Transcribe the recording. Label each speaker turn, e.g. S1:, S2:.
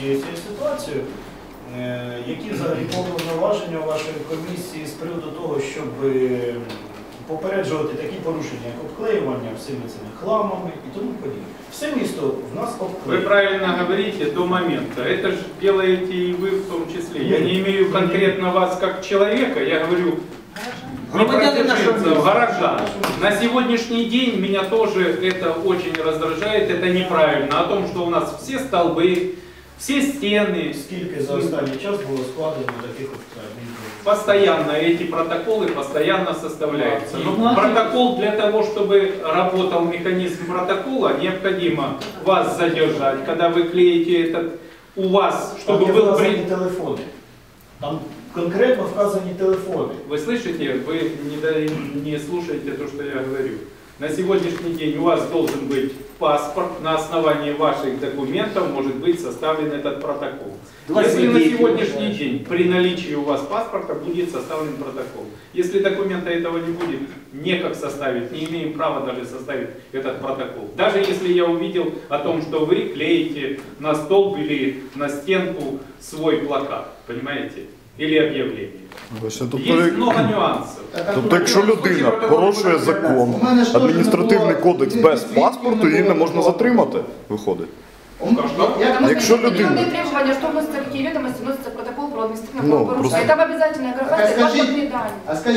S1: всією цією ситуацією. Е, Які взагалі повноваження вашої комісії з приводу того, щоб е, попереджувати такі порушення, як обклеювання всіми цими хламами і тому подібне? Все місто в нас
S2: Вы
S1: обклеєно.
S2: правильно говорите до момента. Это же делаете и вы в том числе. Я не имею конкретно вас как человека, я говорю не
S3: Громадяне нашего
S2: профессионалов,
S3: места.
S2: горожан. На сегодняшний день меня тоже это очень раздражает, это неправильно. О том, что у нас все столбы, все стены,
S1: Скільки за останній час було складено таких от адмінпротоколів?
S2: постоянно эти протоколы постоянно составляются. Но протокол для того, чтобы работал механизм протокола, необходимо вас задержать, когда вы клеите этот, у вас,
S1: Там
S2: чтобы
S1: є
S2: был
S1: вказані
S2: при...
S1: телефони. Там конкретно вказані телефони.
S2: Вы слышите, вы не, да- не слушаете то, что я говорю. На сегодняшний день у вас должен быть паспорт, на основании ваших документов может быть составлен этот протокол. Если на
S3: 29
S2: сегодняшний день при наличии у вас паспорта будет составлен протокол. Если документа этого не будет, некак составить, не имеем права даже составить этот протокол. Даже если я увидел о том, что вы клеите на столб или на стенку свой плакат, понимаете, или объявление.
S4: Бачите, Тобто,
S2: Есть
S4: як-
S2: много нюансов.
S4: тобто, якщо людина порушує закон, адміністративний кодекс без паспорту, її не можна затримати, виходить.
S5: Потому
S4: Якщо
S5: что
S4: людина-
S5: определенные требования, что вносится, какие ведомости, вносится протокол про административное
S4: Ну,
S5: правопорушение.
S4: просто-
S5: Там обязательная
S6: Так, а
S5: графа,
S6: скажіть-
S5: паспортные данные.
S6: А скажіть,